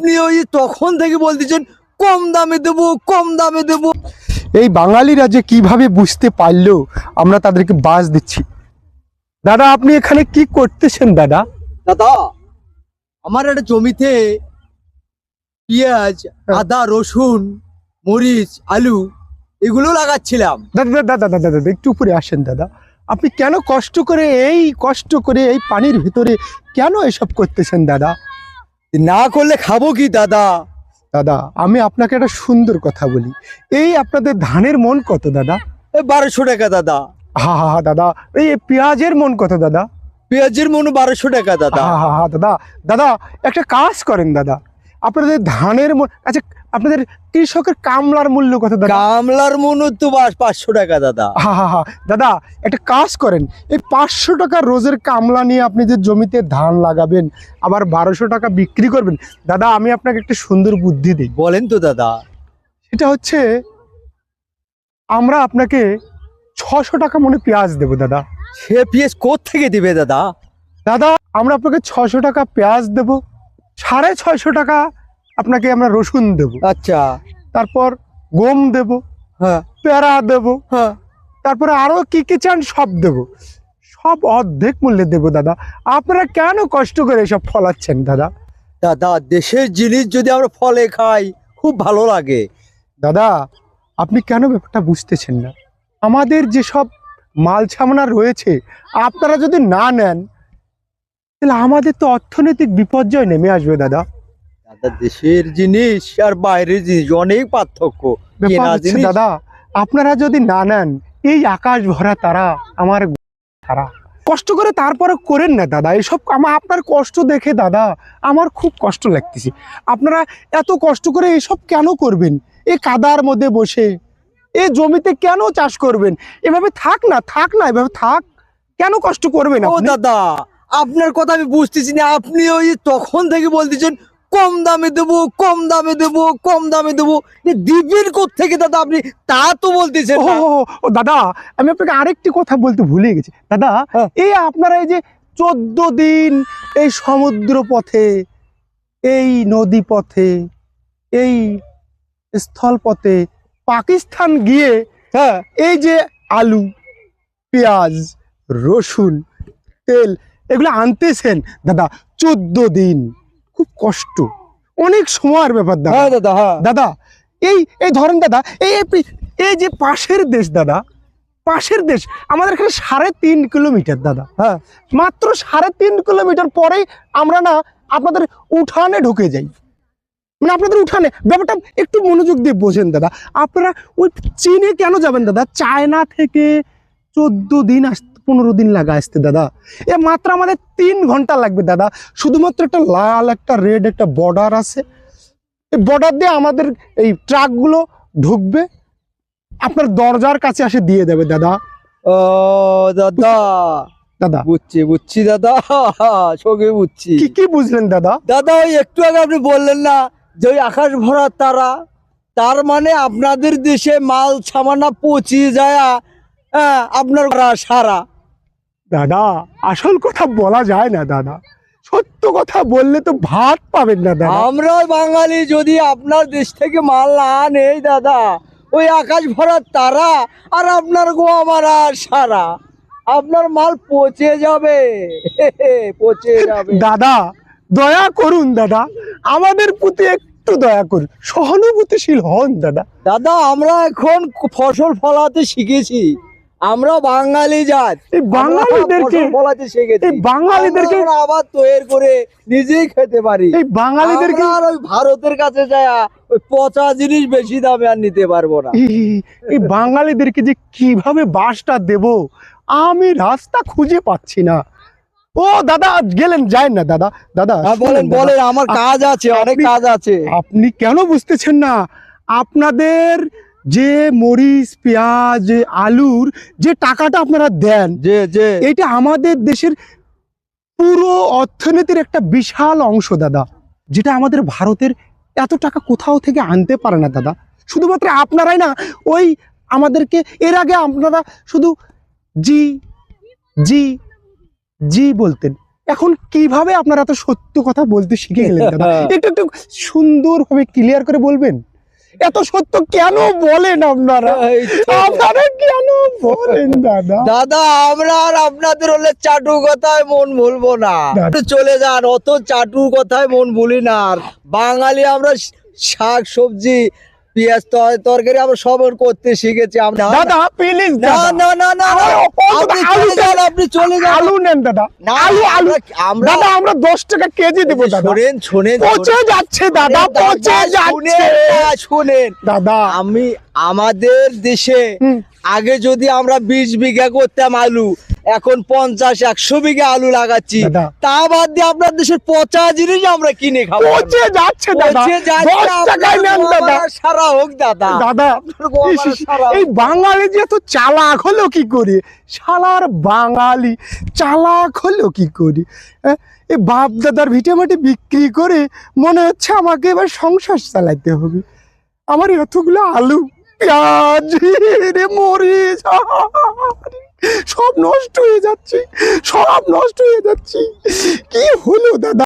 আপনি ওই তখন থেকে বলতেছেন কম দামে দেবো কম দামে দেবো। এই বাঙালিরা যে কীভাবে বুঝতে পারল আমরা তাদেরকে বাস দিচ্ছি। দাদা আপনি এখানে কি করতেছেন দাদা? দাদা আমার একটা জমিতে পেঁয়াজ আদা রসুন মরিচ আলু এগুলো লাগাচ্ছিলাম। দাদা দাদা দাদা দাদা দাদা একটু উপরে আসেন দাদা। আপনি কেন কষ্ট করে এই কষ্ট করে এই পানির ভিতরে কেন এসব করতেছেন দাদা? না করলে খাব কি দাদা? দাদা আমি আপনাকে একটা সুন্দর কথা বলি। এই আপনাদের ধানের মন কত দাদা? বারোশো টাকা দাদা। হা হা হা দাদা এই পেঁয়াজের মন কত দাদা? পেঁয়াজের মন বারোশো টাকা দাদা। হা হা হা দাদা দাদা একটা কাজ করেন দাদা। আপনাদের ধানের আচ্ছা আপনাদের কৃষকের কামলার মূল্য কত দাদা? কামলার মূল্য তো বাস পাঁচশো টাকা দাদা। হা হা হা। দাদা একটা কাজ করেন। এই পাঁচশো টাকা রোজের কামলা নিয়ে আপনি যে জমিতে ধান লাগাবেন আবার বারোশো টাকা বিক্রি করবেন দাদা আমি আপনাকে একটা সুন্দর বুদ্ধি দিই। বলেন তো দাদা। সেটা হচ্ছে আমরা আপনাকে ছশো টাকা মনে পেঁয়াজ দেবো দাদা। সে পেঁয়াজ থেকে দিবে দাদা? দাদা আমরা আপনাকে ছশো টাকা পেঁয়াজ দেব সাড়ে ছয়শো টাকা আপনাকে আমরা রসুন দেব। আচ্ছা। তারপর গম দেব হ্যাঁ। পেঁড়া দেব হ্যাঁ। তারপরে আরও কি কি চান সব দেব। সব অর্ধেক মূল্যে দেব দাদা। আপনারা কেন কষ্ট করে এসব ফলাচ্ছেন দাদা? দাদা দেশের জিনিস যদি আমরা ফলে খাই খুব ভালো লাগে। দাদা আপনি কেন ব্যাপারটা বুঝতেছেন না? আমাদের যেসব মাল ছামনা রয়েছে আপনারা যদি না নেন তাহলে আমাদের তো অর্থনৈতিক বিপর্যয় নেমে আসবে দাদা। দাদা দেশের জিনিস আর বাইরের জিনিস অনেক পার্থক্য। দাদা আপনারা যদি না নেন এই আকাশ ভরা তারা আমার তারা। কষ্ট করে তারপরে করেন না দাদা এসব আমার আপনার কষ্ট দেখে দাদা আমার খুব কষ্ট লাগতেছে। আপনারা এত কষ্ট করে এসব কেন করবেন? এ কাদার মধ্যে বসে এ জমিতে কেন চাষ করবেন? এভাবে থাক না থাক না এভাবে থাক। কেন কষ্ট করবেন ও দাদা আপনার কথা আমি বুঝতেছি না আপনি ওই তখন থেকে বলতেছেন কম দামে দেবো কম দামে দেবো কম দামে দেবো। দিবেন থেকে দাদা আপনি? তা তো বলতেছেন ও দাদা আমি আপনাকে আরেকটি কথা বলতে ভুলে গেছি। দাদা হ্যাঁ। এই আপনারা এই যে চোদ্দ দিন এই সমুদ্র পথে এই নদী পথে এই স্থল পথে পাকিস্তান গিয়ে হ্যাঁ। এই যে আলু পেঁয়াজ রসুন তেল এগুলো আনতেছেন দাদা চোদ্দ দিন। খুব কষ্ট। অনেক সময়ের ব্যাপার দাদা। হ্যাঁ দাদা হ্যাঁ। দাদা এই এই ধরেন দাদা এই এই- যে পাশের দেশ দাদা পাশের দেশ আমাদের এখানে সাড়ে তিন কিলোমিটার দাদা। হ্যাঁ। মাত্র সাড়ে তিন কিলোমিটার পরেই আমরা না আপনাদের উঠানে ঢুকে যাই। মানে আপনাদের উঠানে ব্যাপারটা একটু মনোযোগ দিয়ে বোঝেন দাদা। আপনারা ওই চীনে কেন যাবেন দাদা? চায়না থেকে চোদ্দ দিন আসতে পনেরো দিন লাগা আসতে দাদা। এ মাত্র আমাদের তিন ঘণ্টা লাগবে দাদা। শুধুমাত্র একটা লাল একটা রেড একটা বর্ডার আছে। এই বর্ডার দিয়ে আমাদের এই ট্রাকগুলো ঢুকবে। আপনার দরজার কাছে আসে দিয়ে দেবে দাদা। ও দাদা। দাদা। বুঝছি বুঝছি দাদা। সঙ্গে বুঝছি। কি কি বুঝলেন দাদা? দাদা ওই একটু আগে আপনি বললেন না যে ওই আকাশ ভরা তারা তার মানে আপনাদের দেশে মাল সামানা পচিয়ে যায় হ্যাঁ আপনার সারা। দাদা আসল কথা বলা যায় না দাদা। সত্য কথা বললে তো ভাত পাবেন না দাদা। আমরা বাঙালি যদি আপনার দেশ থেকে মাল না নেই দাদা ওই আকাশ ভরা তারা আর আপনার গোয়া মারা সারা। আপনার মাল পচে যাবে পচে যাবে। দাদা দয়া করুন দাদা। আমাদের প্রতি একটু দয়া করুন। সহানুভূতিশীল হন দাদা। দাদা আমরা এখন ফসল ফলাতে শিখেছি। আমরা বাঙালি জাত। এই বাঙালিদেরকে ফলাতে শিখেছি। এই বাঙালিদেরকে আবার তৈরি করে নিজেই খেতে পারি। এই বাঙালিদেরকে আর ওই ভারতের কাছে যায় ওই পচা জিনিস বেশি দামে আর নিতে পারব না। এই- বাঙালিদেরকে যে কীভাবে বাসটা দেব আমি রাস্তা খুঁজে পাচ্ছি না। ও দাদা গেলেন যায় না দাদা। দাদা হ্যাঁ, বলেন। বলেন আমার কাজ আছে অনেক কাজ আছে। আপনি কেন বুঝতেছেন না? আপনাদের যে মরিচ পেঁয়াজ আলুর যে টাকাটা আপনারা দেন যে যে। এটা আমাদের দেশের পুরো অর্থনীতির একটা বিশাল অংশ দাদা। যেটা আমাদের ভারতের এত টাকা কোথাও থেকে আনতে পারে না দাদা। শুধুমাত্র আপনারাই না ওই আমাদেরকে এর আগে আপনারা শুধু জি জি জি বলতেন। এখন কীভাবে আপনারা এত সত্য কথা বলতে শিখে গেলেন দাদা? একটু একটু সুন্দরভাবে ক্লিয়ার করে বলবেন? এত সত্য কেন বলেন আপনারা? আপনারা কেন বলেন দাদা? দাদা আমরা আর আপনাদের হলে চাটু কথায় মন ভুলবো না। চলে যান অত চাটু কথায় মন ভুলি না আর। বাঙালি আমরা শাক সবজি পেঁয়াজ তর- তরকারি আমরা সব করতে শিখেছি আমরা দাদা প্লিজ না না না না আপনি আলু চলে যান আপনি চলে যান। আলু নেন দাদা। আলু আলু। আমরা- আমরা দাদা আমরা দশ টাকা কেজি দেবো দাদা। শোনেন শোনেন পচে যাচ্ছে দাদা পচে যাচ্ছে। শুনেন। দাদা। আমি আমাদের দেশে আগে যদি আমরা বিশ বিঘা করতাম আলু এখন পঞ্চাশ একশো বিঘা আলু লাগাচ্ছি। তা বাদ দিয়ে আপনার দেশের পচা জিনিস আমরা কিনে খাব। পচে যাচ্ছে দাদা। সারা হোক দাদা। দাদা এই বাঙালি যে এত চালাক হলো কি করে? শালার বাঙালি চালাক হলো কি করে? হ্যাঁ? এই বাপ দাদার ভিটেমাটি বিক্রি করে মনে হচ্ছে আমাকে এবার সংসার চালাতে হবে। আমার এতগুলো আলু পেঁয়াজ রে মরিচ সব নষ্ট হয়ে যাচ্ছে সব নষ্ট হয়ে যাচ্ছে। কি হলো দাদা?